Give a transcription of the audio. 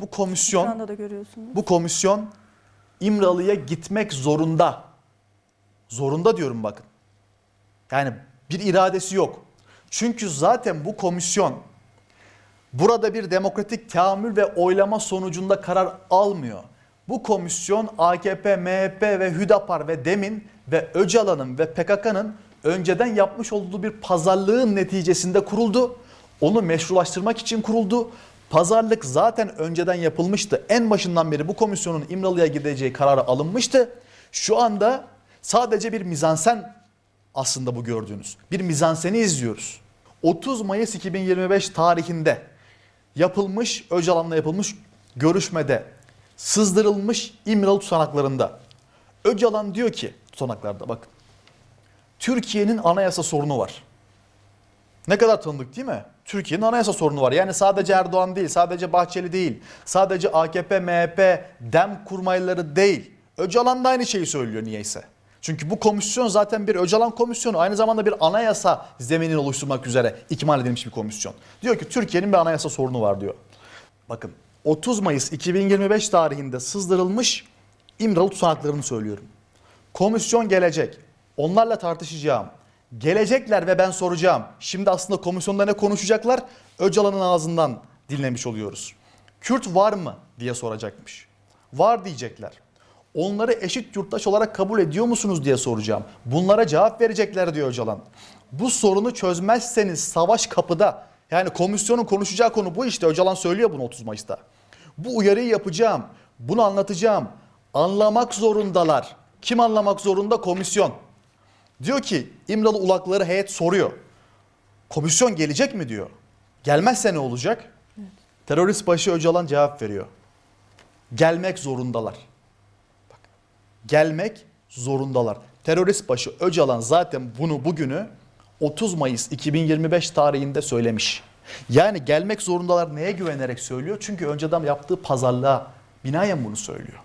Bu komisyon Ekranda da görüyorsunuz. bu komisyon İmralı'ya gitmek zorunda. Zorunda diyorum bakın. Yani bir iradesi yok. Çünkü zaten bu komisyon burada bir demokratik teamül ve oylama sonucunda karar almıyor. Bu komisyon AKP, MHP ve Hüdapar ve Demin ve Öcalan'ın ve PKK'nın önceden yapmış olduğu bir pazarlığın neticesinde kuruldu. Onu meşrulaştırmak için kuruldu. Pazarlık zaten önceden yapılmıştı. En başından beri bu komisyonun İmralı'ya gideceği kararı alınmıştı. Şu anda sadece bir mizansen aslında bu gördüğünüz. Bir mizanseni izliyoruz. 30 Mayıs 2025 tarihinde yapılmış, Öcalan'la yapılmış görüşmede sızdırılmış İmralı tutanaklarında Öcalan diyor ki tutanaklarda bakın. Türkiye'nin anayasa sorunu var. Ne kadar tanıdık değil mi? Türkiye'nin anayasa sorunu var. Yani sadece Erdoğan değil, sadece Bahçeli değil, sadece AKP, MHP, DEM kurmayları değil. Öcalan da aynı şeyi söylüyor niyeyse. Çünkü bu komisyon zaten bir Öcalan komisyonu. Aynı zamanda bir anayasa zeminini oluşturmak üzere ikmal edilmiş bir komisyon. Diyor ki Türkiye'nin bir anayasa sorunu var diyor. Bakın 30 Mayıs 2025 tarihinde sızdırılmış İmralı tutanaklarını söylüyorum. Komisyon gelecek. Onlarla tartışacağım. Gelecekler ve ben soracağım. Şimdi aslında komisyonda ne konuşacaklar? Öcalan'ın ağzından dinlemiş oluyoruz. Kürt var mı diye soracakmış. Var diyecekler. Onları eşit yurttaş olarak kabul ediyor musunuz diye soracağım. Bunlara cevap verecekler diyor Öcalan. Bu sorunu çözmezseniz savaş kapıda. Yani komisyonun konuşacağı konu bu işte. Öcalan söylüyor bunu 30 Mayıs'ta. Bu uyarıyı yapacağım. Bunu anlatacağım. Anlamak zorundalar. Kim anlamak zorunda? Komisyon. Diyor ki İmralı ulakları heyet soruyor. Komisyon gelecek mi diyor. Gelmezse ne olacak? Terörist başı Öcalan cevap veriyor. Gelmek zorundalar. Bak, gelmek zorundalar. Terörist başı Öcalan zaten bunu bugünü 30 Mayıs 2025 tarihinde söylemiş. Yani gelmek zorundalar neye güvenerek söylüyor? Çünkü önceden yaptığı pazarlığa binaen bunu söylüyor.